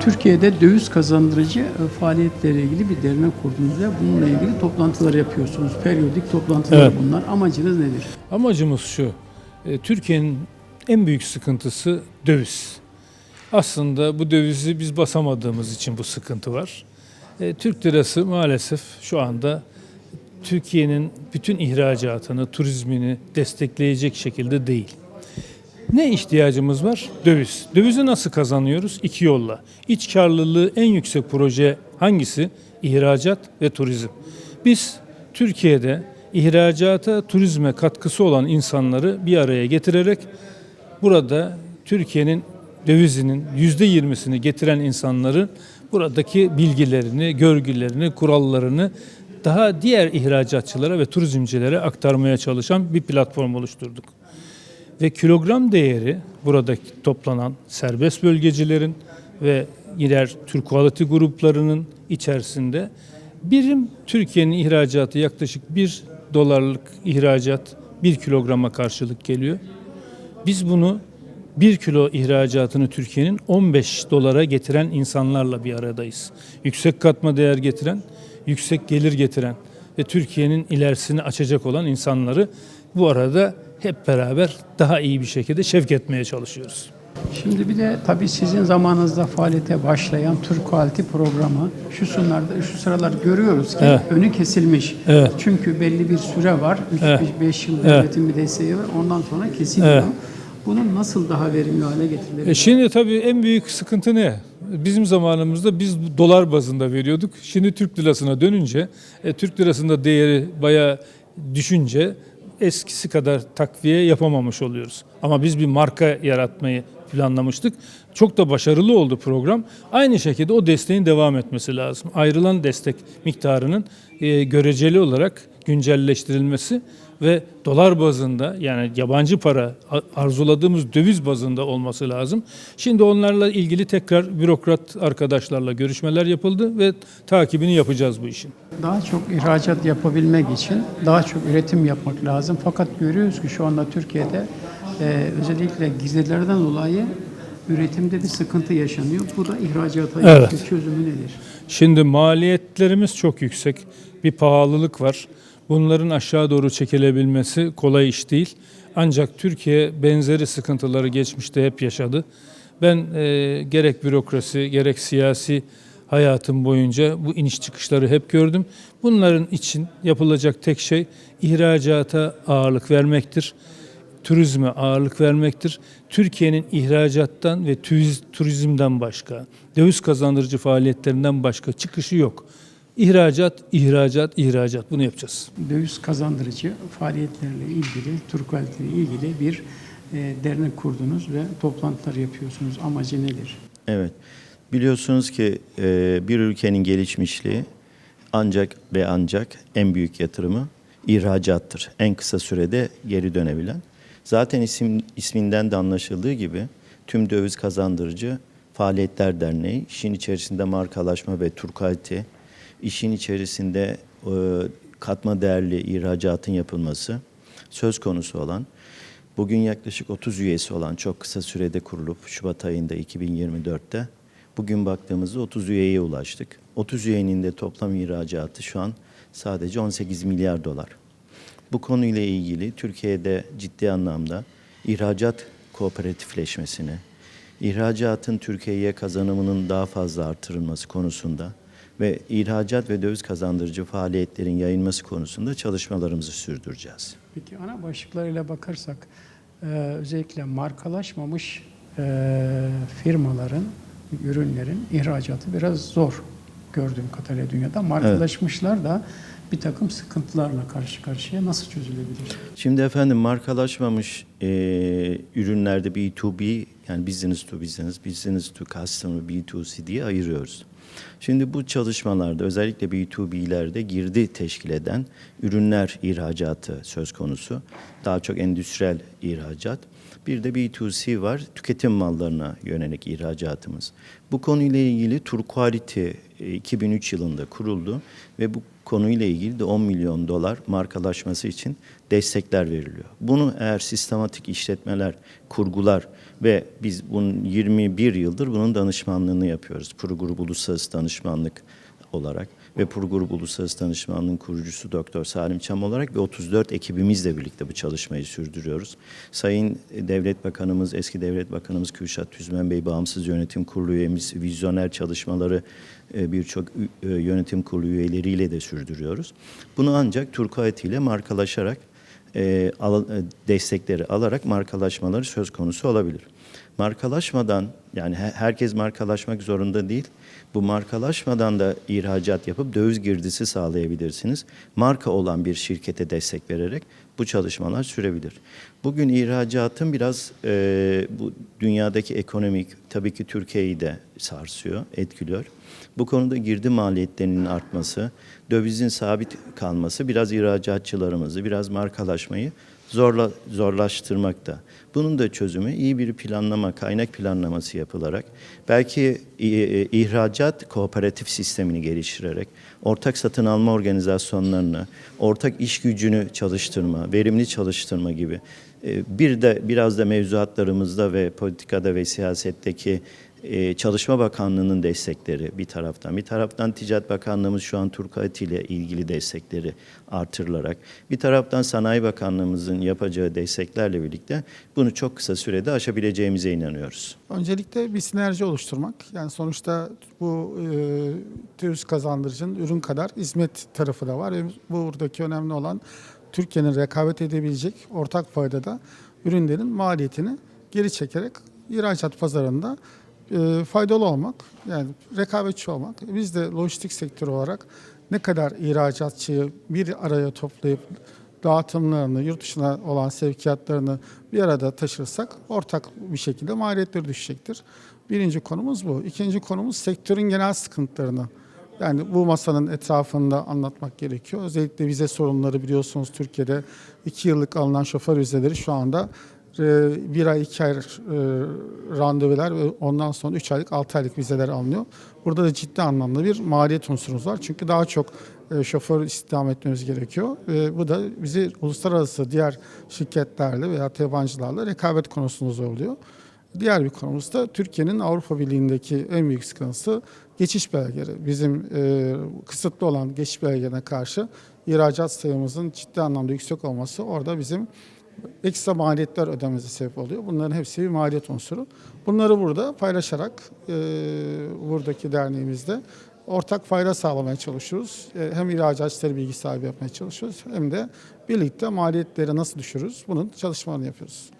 Türkiye'de döviz kazandırıcı e, faaliyetlere ilgili bir dernek kurdunuz ve bununla ilgili toplantılar yapıyorsunuz. Periyodik toplantılar Evet. bunlar. Amacınız nedir? Amacımız şu, e, Türkiye'nin en büyük sıkıntısı döviz. Aslında bu dövizi biz basamadığımız için bu sıkıntı var. E, Türk lirası maalesef şu anda Türkiye'nin bütün ihracatını, turizmini destekleyecek şekilde değil. Ne ihtiyacımız var? Döviz. Dövizi nasıl kazanıyoruz? İki yolla. İç karlılığı en yüksek proje hangisi? İhracat ve turizm. Biz Türkiye'de ihracata, turizme katkısı olan insanları bir araya getirerek burada Türkiye'nin dövizinin yüzde yirmisini getiren insanların buradaki bilgilerini, görgülerini, kurallarını daha diğer ihracatçılara ve turizmcilere aktarmaya çalışan bir platform oluşturduk ve kilogram değeri burada toplanan serbest bölgecilerin ve iler Türk Quality gruplarının içerisinde birim Türkiye'nin ihracatı yaklaşık 1 dolarlık ihracat 1 kilograma karşılık geliyor. Biz bunu 1 kilo ihracatını Türkiye'nin 15 dolara getiren insanlarla bir aradayız. Yüksek katma değer getiren, yüksek gelir getiren ve Türkiye'nin ilerisini açacak olan insanları bu arada hep beraber daha iyi bir şekilde şevk etmeye çalışıyoruz. Şimdi bir de tabii sizin zamanınızda faaliyete başlayan Türk Quality programı şu sunlarda şu sıralar görüyoruz ki Evet. önü kesilmiş. Evet. Çünkü belli bir süre var. 3-5 Evet. yıl Evet. devletin bir desteği var. Ondan sonra kesiliyor. Evet. Bunun nasıl daha verimli hale getirilebilir? E şimdi tabii en büyük sıkıntı ne? Bizim zamanımızda biz dolar bazında veriyorduk. Şimdi Türk lirasına dönünce, e, Türk lirasında değeri bayağı düşünce eskisi kadar takviye yapamamış oluyoruz. Ama biz bir marka yaratmayı planlamıştık. Çok da başarılı oldu program. Aynı şekilde o desteğin devam etmesi lazım. Ayrılan destek miktarının e, göreceli olarak güncelleştirilmesi ve dolar bazında yani yabancı para arzuladığımız döviz bazında olması lazım. Şimdi onlarla ilgili tekrar bürokrat arkadaşlarla görüşmeler yapıldı ve takibini yapacağız bu işin. Daha çok ihracat yapabilmek için daha çok üretim yapmak lazım. Fakat görüyoruz ki şu anda Türkiye'de e, özellikle gizlilerden dolayı üretimde bir sıkıntı yaşanıyor. Bu da ihracata Evet. çözümü nedir? Şimdi maliyetlerimiz çok yüksek. Bir pahalılık var. Bunların aşağı doğru çekilebilmesi kolay iş değil. Ancak Türkiye benzeri sıkıntıları geçmişte hep yaşadı. Ben e, gerek bürokrasi gerek siyasi hayatım boyunca bu iniş çıkışları hep gördüm. Bunların için yapılacak tek şey ihracata ağırlık vermektir. Turizme ağırlık vermektir. Türkiye'nin ihracattan ve turizmden başka, döviz kazandırıcı faaliyetlerinden başka çıkışı yok. İhracat, ihracat, ihracat bunu yapacağız. Döviz kazandırıcı faaliyetlerle ilgili, Türk Quality ile ilgili bir e, dernek kurdunuz ve toplantılar yapıyorsunuz. Amacı nedir? Evet. Biliyorsunuz ki e, bir ülkenin gelişmişliği ancak ve ancak en büyük yatırımı ihracattır. En kısa sürede geri dönebilen. Zaten isim, isminden de anlaşıldığı gibi tüm döviz kazandırıcı Faaliyetler Derneği, işin içerisinde markalaşma ve turkalite, işin içerisinde e, katma değerli ihracatın yapılması söz konusu olan Bugün yaklaşık 30 üyesi olan çok kısa sürede kurulup Şubat ayında 2024'te bugün baktığımızda 30 üyeye ulaştık. 30 üyenin de toplam ihracatı şu an sadece 18 milyar dolar. Bu konuyla ilgili Türkiye'de ciddi anlamda ihracat kooperatifleşmesini, ihracatın Türkiye'ye kazanımının daha fazla artırılması konusunda ve ihracat ve döviz kazandırıcı faaliyetlerin yayılması konusunda çalışmalarımızı sürdüreceğiz. Peki ana başlıklarıyla bakarsak e, özellikle markalaşmamış e, firmaların, ürünlerin ihracatı biraz zor gördüğüm kadarıyla dünyada. Markalaşmışlar da bir takım sıkıntılarla karşı karşıya nasıl çözülebilir? Şimdi efendim markalaşmamış e, ürünlerde B2B yani business to business, business to customer, B2C diye ayırıyoruz. Şimdi bu çalışmalarda özellikle B2B'lerde girdi teşkil eden ürünler ihracatı söz konusu. Daha çok endüstriyel ihracat. Bir de B2C var, tüketim mallarına yönelik ihracatımız. Bu konuyla ilgili Tur Quality 2003 yılında kuruldu ve bu konuyla ilgili de 10 milyon dolar markalaşması için destekler veriliyor. Bunu eğer sistematik işletmeler, kurgular ve biz bunun 21 yıldır bunun danışmanlığını yapıyoruz. Kuru Grup Uluslararası Danışmanlık olarak ve Pur Grup Uluslararası Danışmanlığı'nın kurucusu Doktor Salim Çam olarak ve 34 ekibimizle birlikte bu çalışmayı sürdürüyoruz. Sayın Devlet Bakanımız, eski Devlet Bakanımız Kürşat Tüzmen Bey, Bağımsız Yönetim Kurulu üyemiz, vizyoner çalışmaları e, birçok e, yönetim kurulu üyeleriyle de sürdürüyoruz. Bunu ancak Turkuat ile markalaşarak al- e, destekleri alarak markalaşmaları söz konusu olabilir. Markalaşmadan yani he- herkes markalaşmak zorunda değil. Bu markalaşmadan da ihracat yapıp döviz girdisi sağlayabilirsiniz. Marka olan bir şirkete destek vererek bu çalışmalar sürebilir. Bugün ihracatın biraz e, bu dünyadaki ekonomik tabii ki Türkiye'yi de sarsıyor, etkiliyor. Bu konuda girdi maliyetlerinin artması, dövizin sabit kalması biraz ihracatçılarımızı, biraz markalaşmayı zorla, zorlaştırmakta. Bunun da çözümü iyi bir planlama, kaynak planlaması yapılarak, belki e, e, ihracat kooperatif sistemini geliştirerek, ortak satın alma organizasyonlarını, ortak iş gücünü çalıştırma, verimli çalıştırma gibi e, bir de biraz da mevzuatlarımızda ve politikada ve siyasetteki e, Çalışma Bakanlığı'nın destekleri bir taraftan, bir taraftan Ticaret Bakanlığımız şu an Turkuat ile ilgili destekleri artırılarak, bir taraftan Sanayi Bakanlığımızın yapacağı desteklerle birlikte bunu çok kısa sürede aşabileceğimize inanıyoruz. Öncelikle bir sinerji oluşturmak. Yani sonuçta bu e, kazandırıcının ürün kadar hizmet tarafı da var. Buradaki önemli olan Türkiye'nin rekabet edebilecek ortak paydada ürünlerin maliyetini geri çekerek ihracat pazarında e, faydalı olmak, yani rekabetçi olmak. Biz de lojistik sektörü olarak ne kadar ihracatçıyı bir araya toplayıp dağıtımlarını, yurt dışına olan sevkiyatlarını bir arada taşırsak ortak bir şekilde maliyetleri düşecektir. Birinci konumuz bu. İkinci konumuz sektörün genel sıkıntılarını. Yani bu masanın etrafında anlatmak gerekiyor. Özellikle vize sorunları biliyorsunuz Türkiye'de iki yıllık alınan şoför vizeleri şu anda bir ay, iki ay e, randevular ve ondan sonra üç aylık, altı aylık vizeler alınıyor. Burada da ciddi anlamda bir maliyet unsurumuz var. Çünkü daha çok e, şoför istihdam etmemiz gerekiyor. Bu da bizi uluslararası diğer şirketlerle veya yabancılarla rekabet konusunda zorluyor. Diğer bir konumuz da Türkiye'nin Avrupa Birliği'ndeki en büyük sıkıntısı geçiş belgeleri. Bizim e, kısıtlı olan geçiş belgelerine karşı ihracat sayımızın ciddi anlamda yüksek olması orada bizim ekstra maliyetler ödememize sebep oluyor. Bunların hepsi bir maliyet unsuru. Bunları burada paylaşarak e, buradaki derneğimizde ortak fayda sağlamaya çalışıyoruz. E, hem ihracatçıları bilgi sahibi yapmaya çalışıyoruz hem de birlikte maliyetleri nasıl düşürürüz bunun çalışmalarını yapıyoruz.